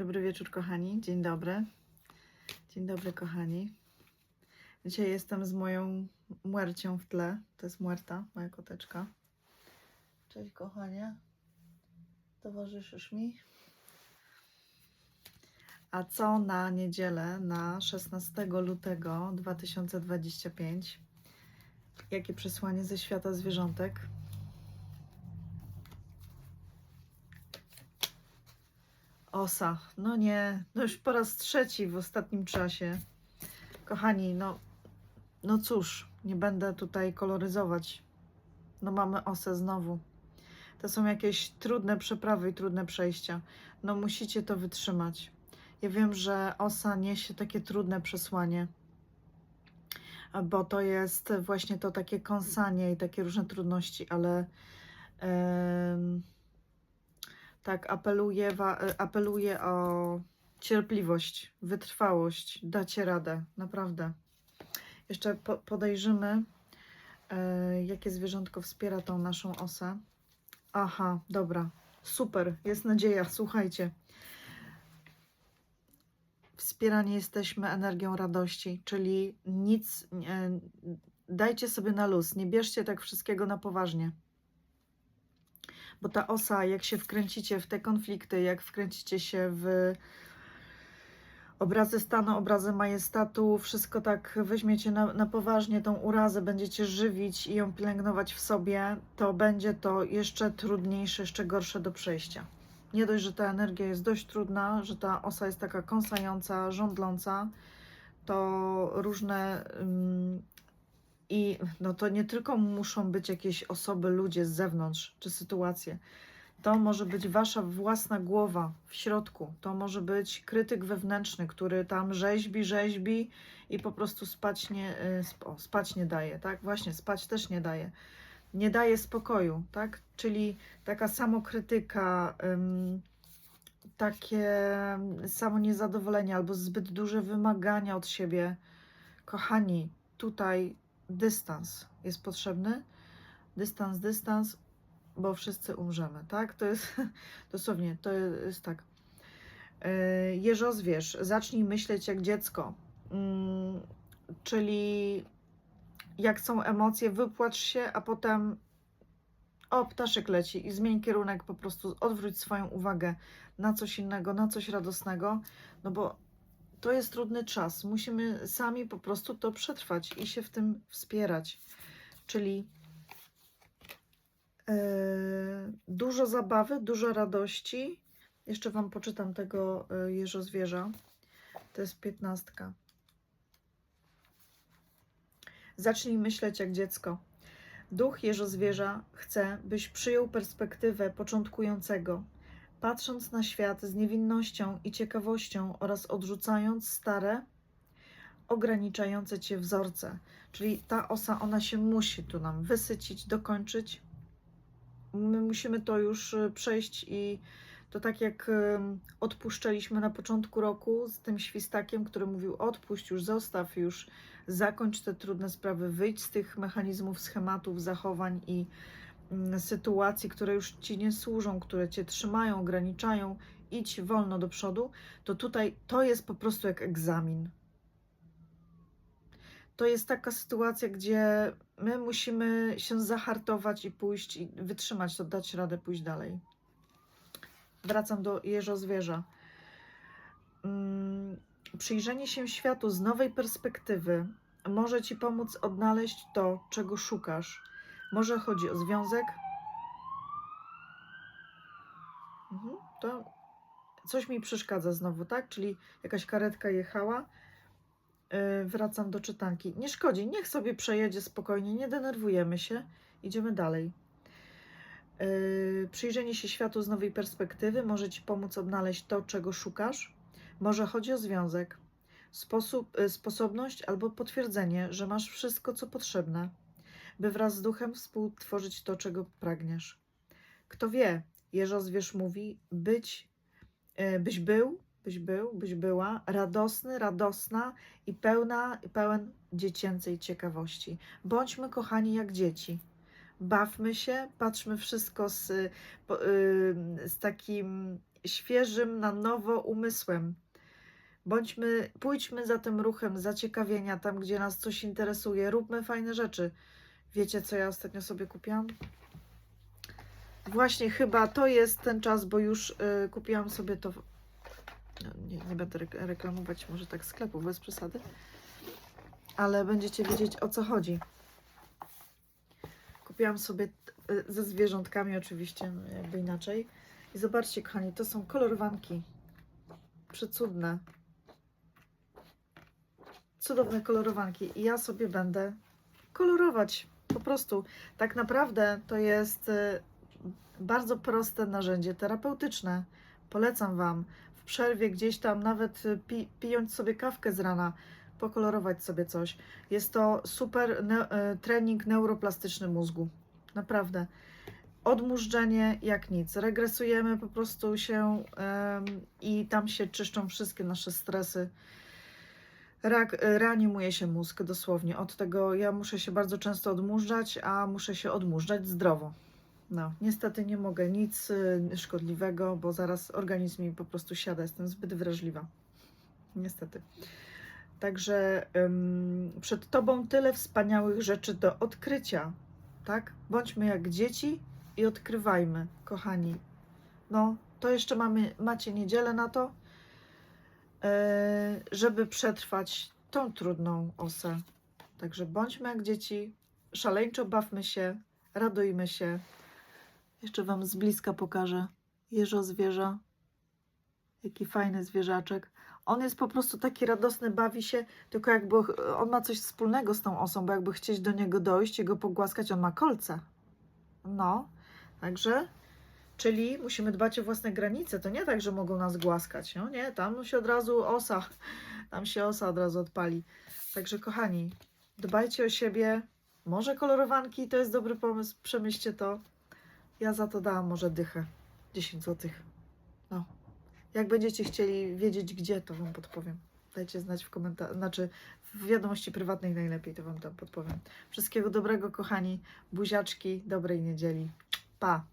Dobry wieczór, kochani. Dzień dobry. Dzień dobry, kochani. Dzisiaj jestem z moją muercią w tle. To jest muerta, moja koteczka. Cześć, kochanie. Towarzyszysz mi? A co na niedzielę, na 16 lutego 2025? Jakie przesłanie ze świata zwierzątek? Osa. No nie, no już po raz trzeci w ostatnim czasie. Kochani, no, no cóż, nie będę tutaj koloryzować. No mamy osę znowu. To są jakieś trudne przeprawy i trudne przejścia. No musicie to wytrzymać. Ja wiem, że osa niesie takie trudne przesłanie, bo to jest właśnie to takie kąsanie i takie różne trudności, ale em, tak apeluję, wa- apeluję o cierpliwość, wytrwałość. Dacie radę, naprawdę. Jeszcze po, podejrzymy, e, jakie zwierzątko wspiera tą naszą osę. Aha, dobra, super, jest nadzieja, słuchajcie. Wspierani jesteśmy energią radości, czyli nic, nie, dajcie sobie na luz, nie bierzcie tak wszystkiego na poważnie. Bo ta osa, jak się wkręcicie w te konflikty, jak wkręcicie się w obrazy stanu, obrazy majestatu, wszystko tak weźmiecie na, na poważnie, tą urazę będziecie żywić i ją pielęgnować w sobie, to będzie to jeszcze trudniejsze, jeszcze gorsze do przejścia. Nie dość, że ta energia jest dość trudna, że ta osa jest taka kąsająca, żądląca, to różne ym, i no to nie tylko muszą być jakieś osoby, ludzie z zewnątrz czy sytuacje. To może być wasza własna głowa w środku. To może być krytyk wewnętrzny, który tam rzeźbi, rzeźbi i po prostu spać nie, y, o, spać nie daje, tak? Właśnie, spać też nie daje. Nie daje spokoju, tak? Czyli taka samokrytyka, takie samo niezadowolenie albo zbyt duże wymagania od siebie. Kochani, tutaj dystans jest potrzebny. Dystans, dystans, bo wszyscy umrzemy, tak? To jest dosłownie, to jest tak. Yy, Jeżozwierz, zacznij myśleć jak dziecko. Mm, czyli jak są emocje, wypłacz się, a potem o, ptaszek leci i zmień kierunek, po prostu odwróć swoją uwagę na coś innego, na coś radosnego, no bo to jest trudny czas. Musimy sami po prostu to przetrwać i się w tym wspierać. Czyli e, dużo zabawy, dużo radości. Jeszcze Wam poczytam tego e, jeżozwierza. To jest piętnastka. Zacznij myśleć jak dziecko. Duch jeżozwierza chce, byś przyjął perspektywę początkującego, patrząc na świat z niewinnością i ciekawością oraz odrzucając stare, ograniczające cię wzorce. Czyli ta osa, ona się musi tu nam wysycić, dokończyć. My musimy to już y, przejść i to tak jak ym, odpuszczaliśmy na początku roku z tym świstakiem, który mówił odpuść, już zostaw, już zakończ te trudne sprawy, wyjdź z tych mechanizmów, schematów, zachowań i sytuacji, które już ci nie służą, które cię trzymają, ograniczają, idź wolno do przodu, to tutaj to jest po prostu jak egzamin. To jest taka sytuacja, gdzie my musimy się zahartować i pójść i wytrzymać to, dać radę pójść dalej. Wracam do jeżozwierza. Mm, Przyjrzenie się światu z nowej perspektywy może ci pomóc odnaleźć to, czego szukasz. Może chodzi o związek. Mhm, to coś mi przeszkadza znowu, tak? Czyli jakaś karetka jechała. Yy, wracam do czytanki. Nie szkodzi, niech sobie przejedzie spokojnie, nie denerwujemy się, idziemy dalej. Yy, przyjrzenie się światu z nowej perspektywy może ci pomóc odnaleźć to, czego szukasz. Może chodzi o związek, sposób, y, sposobność albo potwierdzenie, że masz wszystko, co potrzebne, by wraz z duchem współtworzyć to, czego pragniesz. Kto wie, Jeżozwierz mówi, być, y, byś był, byś był, byś była radosny, radosna i pełna, pełen dziecięcej ciekawości. Bądźmy kochani jak dzieci. Bawmy się, patrzmy wszystko z, po- y, z takim świeżym na nowo umysłem. Bądźmy, pójdźmy za tym ruchem zaciekawienia, tam gdzie nas coś interesuje, róbmy fajne rzeczy. Wiecie, co ja ostatnio sobie kupiłam? Właśnie chyba to jest ten czas, bo już y, kupiłam sobie to. w- No, nie, nie będę rek- reklamować może tak sklepu bez przesady, ale będziecie wiedzieć o co chodzi. Kupiłam sobie y, ze zwierzątkami, oczywiście, no, jakby inaczej. I zobaczcie, kochani, to są kolorowanki. Przecudne. Cudowne kolorowanki. I ja sobie będę kolorować. Po prostu. Tak naprawdę to jest y, bardzo proste narzędzie terapeutyczne. Polecam Wam w przerwie gdzieś tam, nawet y, pi, pijąc sobie kawkę z rana, pokolorować sobie coś. Jest to super ne, y, trening neuroplastyczny mózgu. Naprawdę. Odmurzczenie jak nic. Regresujemy po prostu się em, i tam się czyszczą wszystkie nasze stresy. Rak, reanimuje się mózg dosłownie. Od tego ja muszę się bardzo często odmurzać, a muszę się odmurzać zdrowo. No, niestety nie mogę nic y, szkodliwego, bo zaraz organizm mi po prostu siada. Jestem zbyt wrażliwa. Niestety. Także ym, przed Tobą tyle wspaniałych rzeczy do odkrycia. Tak? Bądźmy jak dzieci i odkrywajmy, kochani. No, to jeszcze mamy, macie niedzielę na to, e, żeby przetrwać tą trudną osę. Także bądźmy jak dzieci, szaleńczo bawmy się, radujmy się. Jeszcze Wam z bliska pokażę jeżo zwierza. Jaki fajny zwierzaczek. On jest po prostu taki radosny, bawi się, tylko jakby on ma coś wspólnego z tą osą, bo jakby chcieć do niego dojść i go pogłaskać, on ma kolce. No, także, czyli musimy dbać o własne granice. To nie tak, że mogą nas głaskać. No nie, tam się od razu osa, tam się osa od razu odpali. Także kochani, dbajcie o siebie. Może kolorowanki to jest dobry pomysł, przemyślcie to. Ja za to dałam może dychę. 10 złotych. No. Jak będziecie chcieli wiedzieć gdzie, to wam podpowiem. Dajcie znać w komentarzach, znaczy w wiadomości prywatnej najlepiej, to wam tam podpowiem. Wszystkiego dobrego, kochani. Buziaczki, dobrej niedzieli. Pa!